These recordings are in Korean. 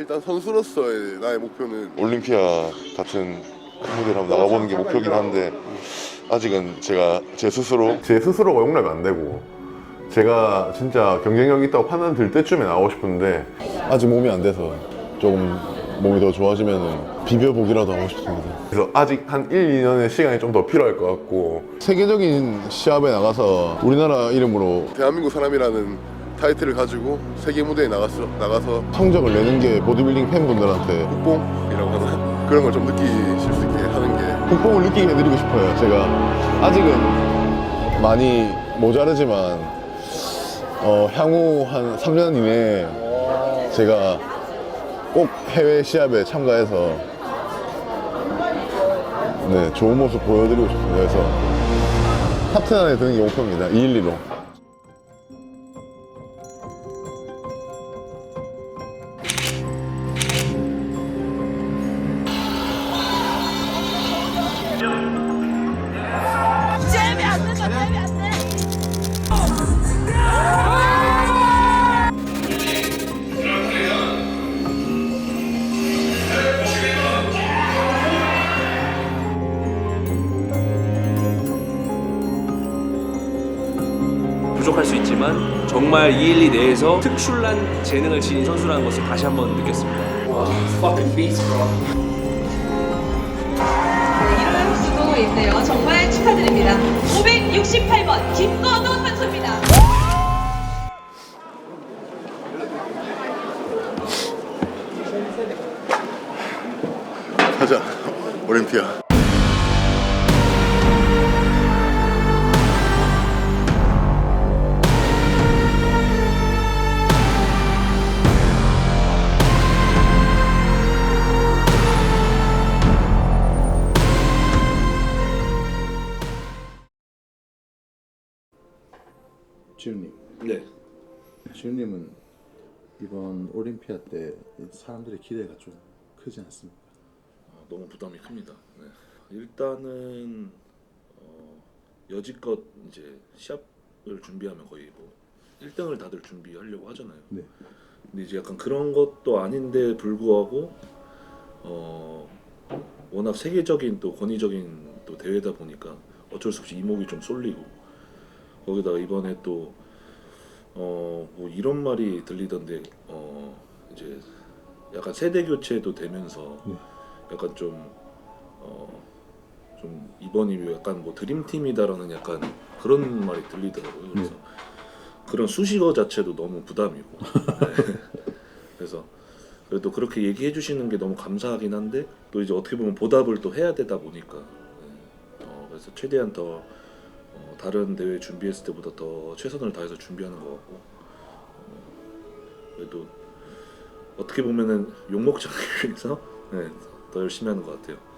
일단 선수로서의 나의 목표는 올림피아 같은 큰 무대를 한번 나가보는 게 목표긴 한데 아직은 제가 제 스스로 제 스스로가 용납이 안 되고 제가 진짜 경쟁력 있다고 판단 들 때쯤에 나오고 싶은데 아직 몸이 안 돼서 조금 몸이 더 좋아지면 비벼보기라도 하고 싶습니다. 그래서 아직 한 1, 2년의 시간이 좀 더 필요할 것 같고 세계적인 시합에 나가서 우리나라 이름으로 대한민국 사람이라는 타이틀을 가지고 세계 무대에 나가서 나가서 성적을 내는 게 보디빌딩 팬분들한테 국뽕이라고 하나 그런 걸 좀 느끼실 수 있게 하는 게 국뽕을 느끼게 해드리고 싶어요. 제가 아직은 많이 모자르지만 어, 향후 한 3년 이내에 제가 꼭 해외 시합에 참가해서 네, 좋은 모습 보여드리고 싶습니다. 그래서 탑10 안에 드는 게 목표입니다. 2, 1, 2로. 부족할 수 있지만 정말 212 내에서 특출난 재능을 지닌 선수라는 것을 다시 한번 느꼈습니다. 이런 수고 있네요. 정말 축하드립니다. 568번 김건우 선수입니다. 가자 올림피아 지훈님, 네. 지훈님은 이번 올림피아 때 사람들의 기대가 좀 크지 않습니까? 아, 너무 부담이 큽니다. 네. 일단은 어, 여지껏 이제 시합을 준비하면 거의 뭐 1등을 다들 준비하려고 하잖아요. 네. 근데 이제 약간 그런 것도 아닌데 불구하고 어, 워낙 세계적인 또 권위적인 또 대회다 보니까 어쩔 수 없이 이목이 좀 쏠리고 거기다가 이번에 또 어, 뭐 이런 말이 들리던데 어, 이제 약간 세대 교체도 되면서 네. 약간 좀 어, 좀 이번이 약간 뭐 드림팀이다라는 약간 그런 말이 들리더라고요. 그래서 그런 수식어 자체도 너무 부담이고. 네. 그래서 그래도 그렇게 얘기해 주시는 게 너무 감사하긴 한데 또 이제 어떻게 보면 보답을 또 해야 되다 보니까 네. 어, 그래서 최대한 더 어, 다른 대회 준비했을 때보다 더 최선을 다해서 준비하는 것 같고 어, 그래도 어떻게 보면은 욕먹지 않기 위해서 네, 더 열심히 하는 것 같아요.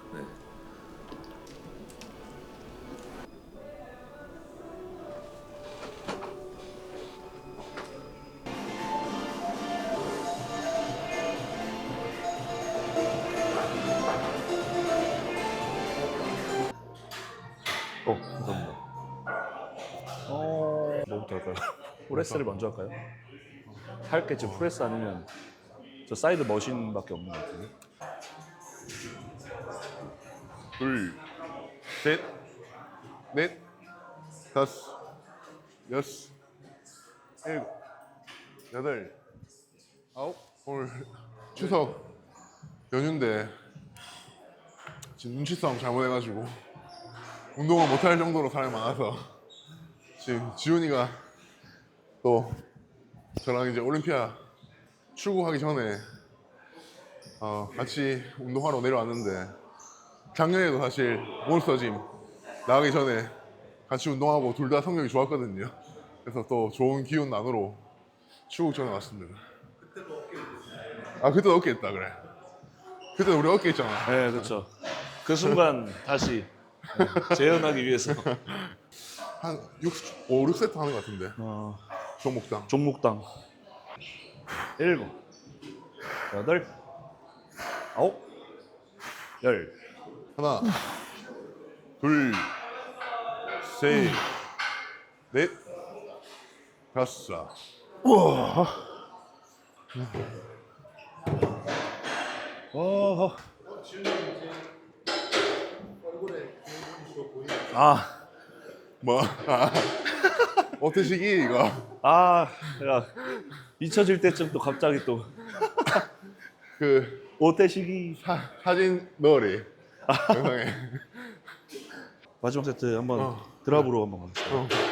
프레스를 먼저 할까요? 할게 지금 프레스 아니면 저 사이드 머신밖에 없는 것 같은데. 둘, 셋, 넷, 다섯, 여섯, 일곱, 여덟, 아홉. 오늘 추석 연휴인데 지금 눈치 싸움 잘못해가지고 운동을 못할 정도로 사람이 많아서 지금 지훈이가 또 저랑 이제 올림피아 출국하기 전에 어, 같이 운동하러 내려왔는데 작년에도 사실 몬스터짐 나가기 전에 같이 운동하고 둘 다 성적이 좋았거든요. 그래서 또 좋은 기운 나누러 출국 전에 왔습니다. 아 그때 어깨 했다 그래. 그때 우리 어깨 했잖아. 네, 그렇죠. 그 순간 다시 네, 재현하기 위해서 한 6, 5, 6세트 하는 것 같은데. 어, 종목당. 종목당 일곱, 여덟, 아홉, 열. 하나, 둘, 셋, 넷, 다섯. 우와. 어. 아, 뭐? 아, 어태식이 이거 아, 야, 잊혀질 때쯤 또 갑자기 또 그 오태식이 사, 사진 넣으래 영상에 마지막 세트 한번 어. 드랍으로 한번 가겠습니다. 어.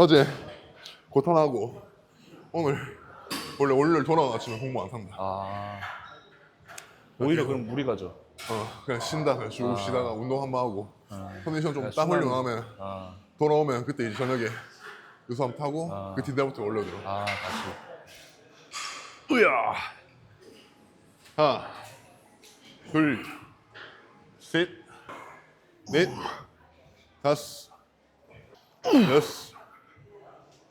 어제 고탄하고 오늘 원래 월요일 아침에 공부 안 산다. 아, 오히려 그럼 무리 가죠. 어 그냥 쉰다 그냥 쭉 쉬다가 운동 한 번 하고 컨디션 좀땀 순환- 흘려나면 아, 돌아오면 그때 이제 저녁에 유수 한번 타고 아. 그 뒤다부터 올려들어. 아, 다시. 으야. 하나, 둘, 셋, 넷, 다섯, 여섯,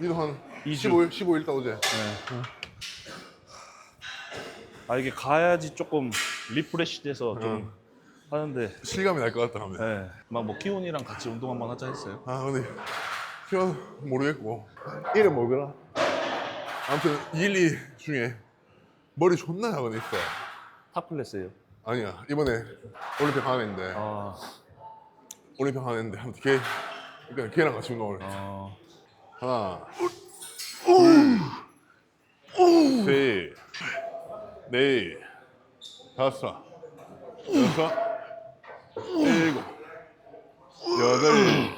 섯. 니도 한 이주. 15일, 15일 있다 오제. 아 이게 가야지 조금 리프레시 돼서 좀 하는데 실감이 날 것 같다 하면. 예. 막뭐 키온이랑 같이 운동 한번 하자 했어요. 아 근데 키워 모르겠고 이름 뭐더라? 아무튼 1, 2 중에 머리 존나 작은 애 있어 탑클래스예요. 아니야 이번에 올림픽 하나 했는데 아, 올림픽 하나 했는데 아무튼 걔 그러니까 걔랑 같이 운동을 했어 어, 하나 둘 셋 넷 다섯 여섯 일곱 여덟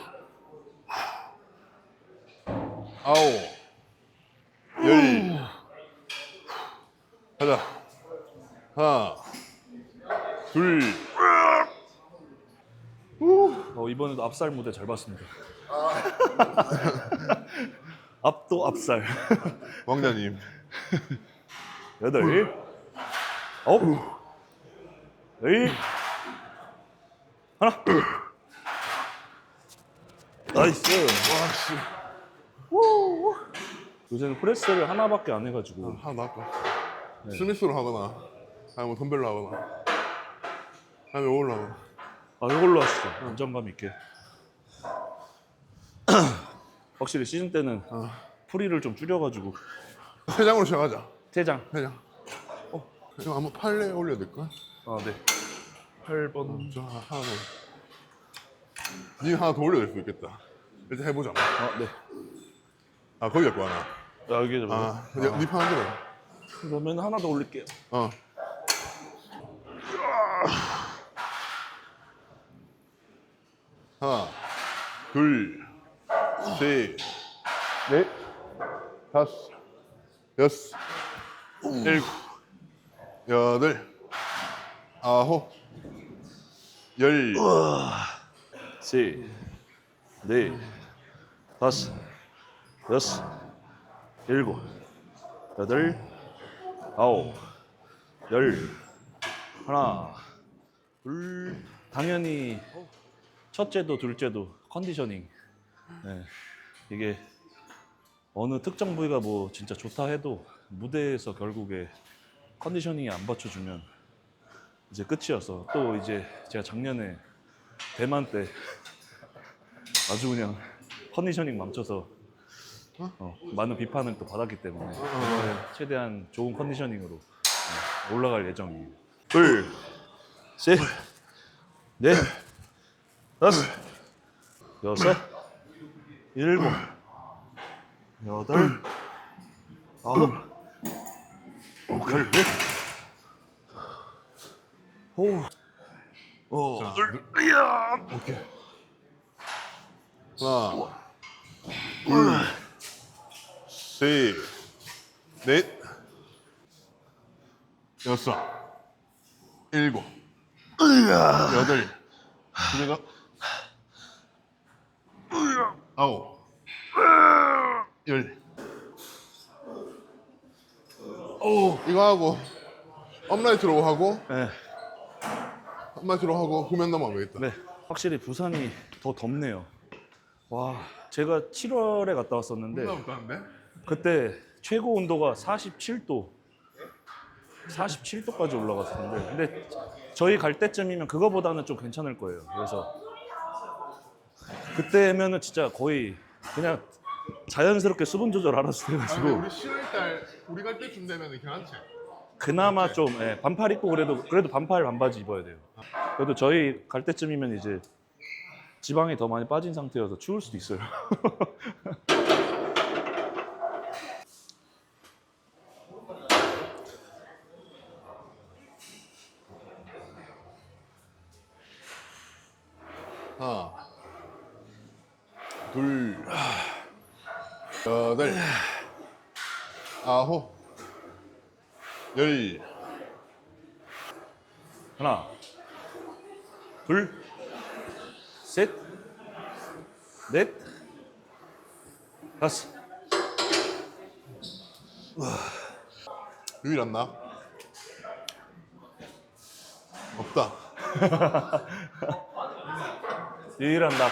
아홉 열. 가자. 하나 둘. 어, 이번에도 앞살 무대 잘 봤습니다. 앞도 앞살. 왕자님. 여덟, 아홉, 열, 하나, 나이스. 와씨. 요새는 프레스를 하나밖에 안 해가지고. 하나 나올까 스미스로 하거나 아니면 덤벨로 하거나 아니면 이걸로 하거나. 아 이걸로 하시죠. 안정감 있게. 확실히 시즌 때는 프리를 좀 줄여가지고 세 장으로 시작하자 세 장. 세 장. 어, 이거 한번 팔레 올려야 될까? 아 네. 8번. 저 하나 더. 니 하나 더 올려야 될 수 있겠다. 일단 해보자. 아 네. 아, 거기 갖고 하나. 아 여기 좀. 아, 아. 니판 한 대로. 그러면 하나 더 올릴게요. 어. 하나, 둘, 셋, 넷, 다섯, 여섯, 일곱, 여덟, 아홉, 열. 셋, 넷, 다섯, 여섯, 일곱, 여덟, 아홉, 열, 하나, 둘. 당연히 첫째도 둘째도 컨디셔닝. 네. 이게 어느 특정 부위가 뭐 진짜 좋다 해도 무대에서 결국에 컨디셔닝이 안 받쳐주면 이제 끝이어서 또 이제 제가 작년에 대만 때 아주 그냥 컨디셔닝 망쳐서 어, 많은 비판을 또 받았기 때문에 이번에 최대한 좋은 컨디셔닝으로 어, 올라갈 예정이에요. 둘, 셋, 넷, 다섯, 여섯, 일곱, 여덟, 아홉, 열, 자, 둘, 오케이. 하나, 둘, 셋, 넷, 여섯, 일곱, 여덟, 그리고 아홉, 열. 오, 이거 하고 업라이트로 하고 네. 업라이트로 하고 후면 넘어가면 되겠다. 네. 확실히 부산이 더 덥네요. 와, 제가 7월에 갔다 왔었는데? 그때 최고 온도가 47도, 47도까지 올라갔었는데, 근데 저희 갈 때쯤이면 그거보다는 좀 괜찮을 거예요. 그래서 그때면은 진짜 거의 그냥 자연스럽게 수분 조절 알아서 돼가지고 10월달 우리 갈 때쯤 되면 괜찮지? 그나마 좀 예, 반팔 입고 그래도 그래도 반팔 반바지 입어야 돼요. 그래도 저희 갈 때쯤이면 이제 지방이 더 많이 빠진 상태여서 추울 수도 있어요. 하나, 둘, 여덟, 아홉, 열. 하나, 둘, 셋, 넷, 다섯. 유일 안 나? 없다. 유일한 낙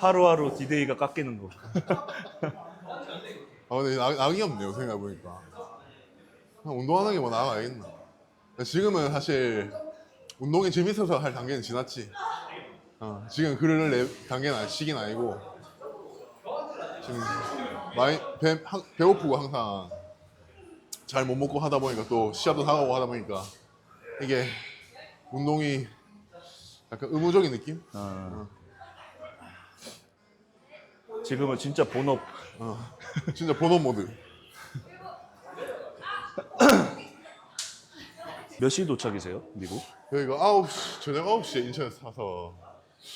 하루하루 디데이가 깎이는 거. 아 근데 나, 낙이 없네요 생각해보니까. 그냥 운동하는 게 뭐 나가 알겠나. 지금은 사실 운동이 재밌어서 할 단계는 지났지. 어, 지금 그럴 내 단계는 아니, 시기는 아니고 지금 많이 배, 한- 배고프고 항상 잘 못 먹고 하다 보니까 또 시합도 나가고 하다 보니까 이게 운동이 약간 의무적인 느낌? 지금은 진짜 본업. 어, 진짜 본업 모드. 몇 시 도착이세요, 미국? 여기가 9시, 저녁 9시에 인천에서 타서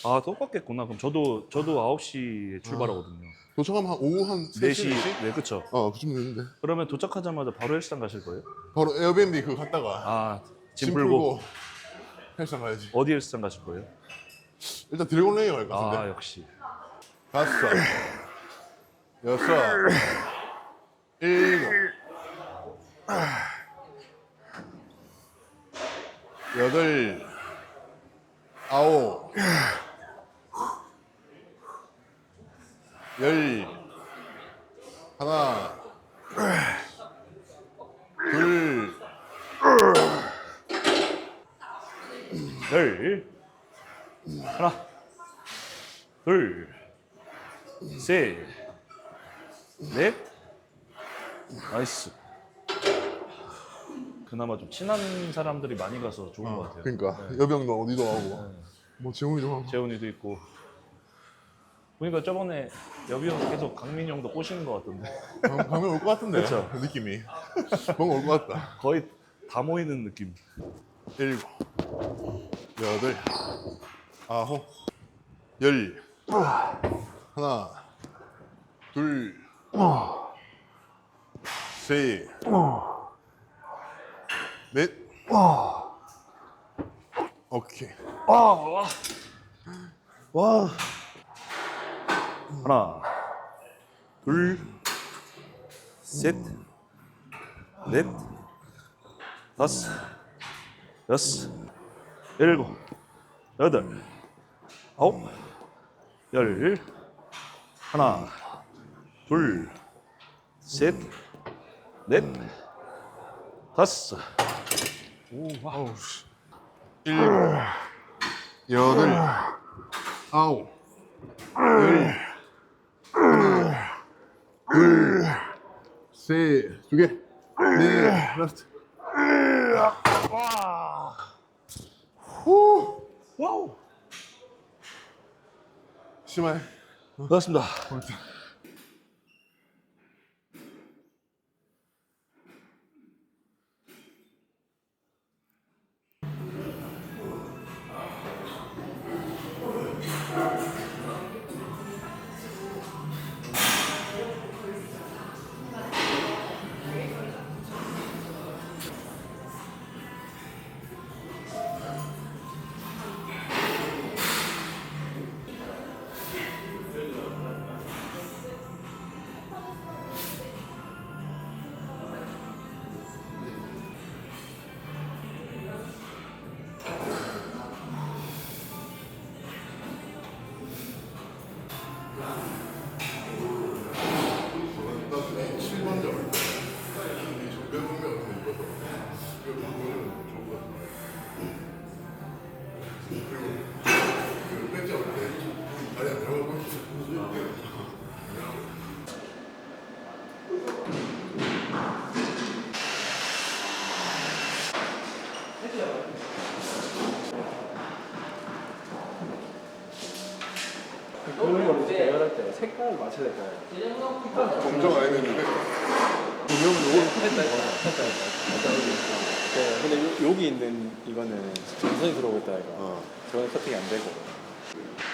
아, 똑같겠구나. 그럼 저도 저도 9시에 출발하거든요. 도착하면 한 오후 한 3시, 4시. 4시? 네, 그쵸 어, 그쯤 되는데. 그러면 도착하자마자 바로 헬스장 가실 거예요? 바로 에어비앤비 그거 갔다가 아, 짐, 짐 풀고, 풀고 헬스장 가야지. 어디 헬스장 가실 거예요? 일단 드래곤 레이어 갈것 같은데. 아, 역시. 다섯, 여섯, 일곱, 여덟, 아홉, 열, 하나, 둘, 열, 하나, 둘, 셋, 넷, 나이스. 그나마 좀 친한 사람들이 많이 가서 좋은 것 같아요. 그러니까 여병도 어디도 하고, 뭐 재훈이도 하고. 재훈이도 있고. 보니까 저번에 여비 형 계속 강민이 형도 꼬시는 것 같던데. 방- 방금 올것 같은데 그쵸? 그 느낌이 뭔가 올 것 같다 거의 다 모이는 느낌. 일곱 여덟 아홉 열 하나 둘셋 넷 오케이. 하나, 둘, 셋, 넷, 다섯, 여섯, 일곱, 여덟, 아홉, 열, 하나, 둘, 셋, 넷, 다섯, 씨. 일곱 여덟 아홉 열 하나 둘 셋 두 개 넷 라스트. 후. 와우. 심해 고맙습니다. 그 런 들어오고 있다 이거. 어, 저건 커팅이 안 되고.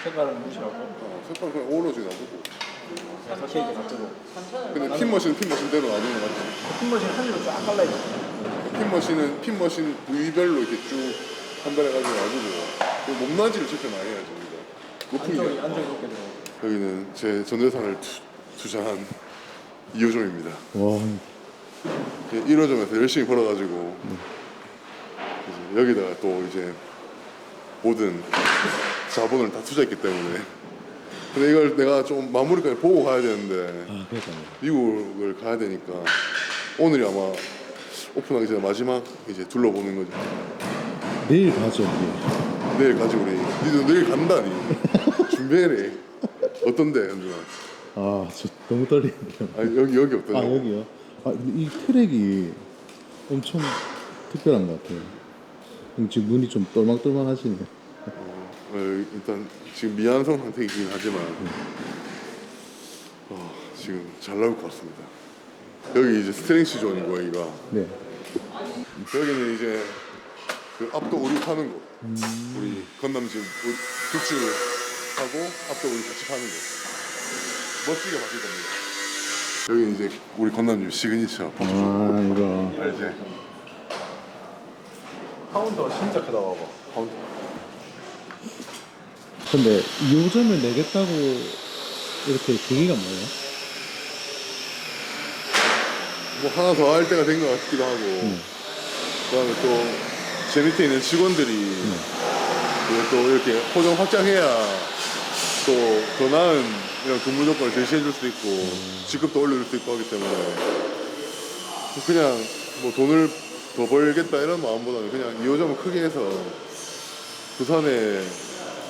색깔은 무시하고 어, 색깔 그냥 오로지 놔두고 서케이지 놔두고. 근데 핀 머신은 핀머신대로 놔두는 거 같아 핀머신 한 줄로 쫙 깔라 있어. 핀 머신은 핀 머신 부위별로 이렇게 쭉 판별해가지고 놔두고 그 높낮이를 체크 많이 해야죠 우리가 높은 안정이 게 안정이 높게 되고. 여기는 제 전재산을 투, 투자한 2호점입니다 와 1호점에서 열심히 벌어가지고 이제 여기다가 또 이제 모든 자본을 다 투자했기 때문에 근데 이걸 내가 좀 마무리까지 보고 가야 되는데 아, 그러니까요. 미국을 가야 되니까 오늘이 아마 오픈하기 전에 마지막 이제 둘러보는 거죠 내일 가죠 우리. 내일 가지 우리 니도 내일 간다니 준비해래 어떤데 현준아 아 저 너무 떨리네요. 아 여기 여기 어떠냐 아 여기요? 아 근데 이 트랙이 엄청 특별한 것 같아요. 형 지금 눈이 좀 똘망똘망하시네요. 어, 일단 지금 미안성 상태이긴 하지만 어, 지금 잘 나올 것 같습니다. 여기 이제 스트렝시 존이고 여기가 네. 여기는 이제 그 압도 우리 파는 거 우리 건남진 굿즈 하고 압도 우리 같이 파는 거 멋지게 마실 겁니다. 여기 이제 우리 건남진 시그니처 아 이거 알지? 파운드가 진짜 크다 봐봐. 파운드. 근데 2호점을 내겠다고 이렇게 계기가 뭐예요? 뭐 하나 더 할 때가 된 것 같기도 하고. 그다음에 또 제 밑에 있는 직원들이 그리고 또 이렇게 호정 확장해야 또 더 나은 이런 근무 조건을 제시해 줄 수도 있고 직급도 올려줄 수 있고 하기 때문에. 그냥 뭐 돈을 더 벌겠다 이런 마음보다는 그냥 2호점을 크게 해서 부산에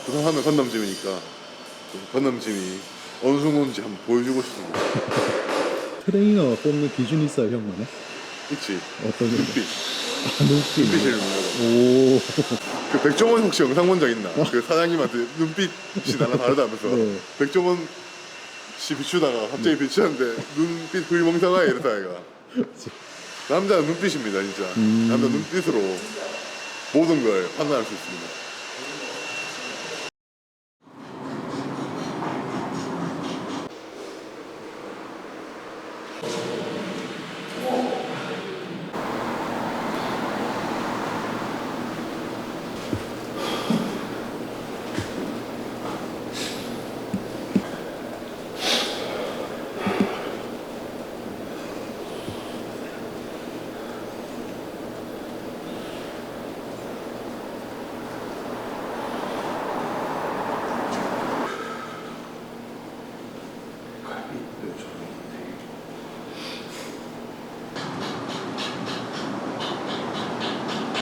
부산 하면 건남짐이니까 좀 건남짐이 어느 정도인지 한번 보여주고 싶습니다 트레이너 뽑는 기준이 있어요 형만에? 있지 어떤 눈빛 아, 눈빛. 눈빛을 보고 오. 그 백종원 혹시 영상 본 적 있나? 그 사장님한테 눈빛이 나랑 다르다면서 네. 백종원 씨 비추다가 갑자기 비추는데 눈빛 불멍상하게 이러다 아이가 남자는 눈빛입니다 진짜 남자 눈빛으로 모든 걸 판단할 수 있습니다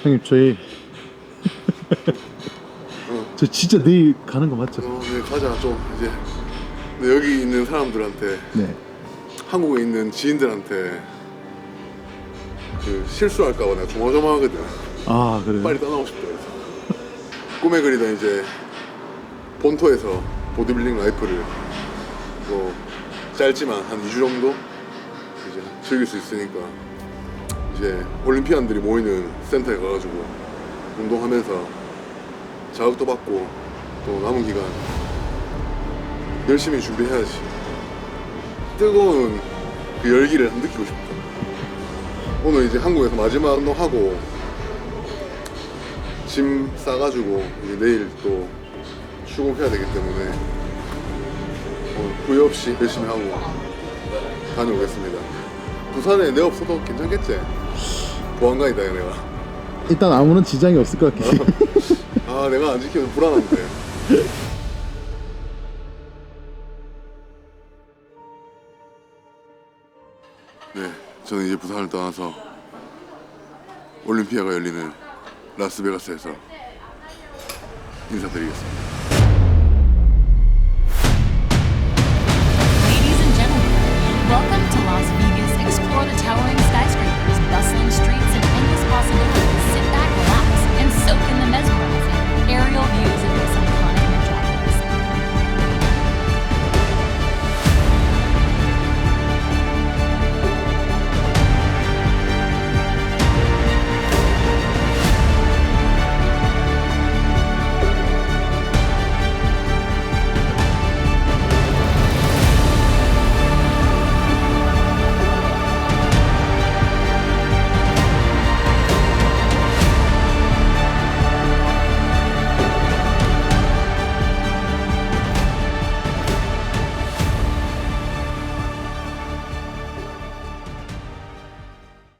형님 저희 저 진짜 내일 가는 거 맞죠? 어, 네 가자 좀 이제 근데 여기 있는 사람들한테 네. 한국에 있는 지인들한테 그 실수할까봐 내가 조마조마하거든 아 그래요? 빨리 떠나고 싶다 그래서 꿈에 그리던 이제 본토에서 보디빌딩 라이프를 뭐 짧지만 한 2주 정도 이제 즐길 수 있으니까 이제 올림피안들이 모이는 센터에 가가지고 운동하면서 자극도 받고 또 남은 기간 열심히 준비해야지. 뜨거운 그 열기를 한번 느끼고 싶다. 오늘 이제 한국에서 마지막 운동하고 짐 싸가지고 이제 내일 또 출국해야 되기 때문에 어, 후회 없이 열심히 하고 다녀오겠습니다. 부산에 내 없어도 괜찮겠지? 보안관이다 내가. 일단 아무런 지장이 없을 것 같긴 해. 아 내가 안 지키면 불안한데. 네, 저는 이제 부산을 떠나서 올림피아가 열리는 라스베가스에서 인사드리겠습니다.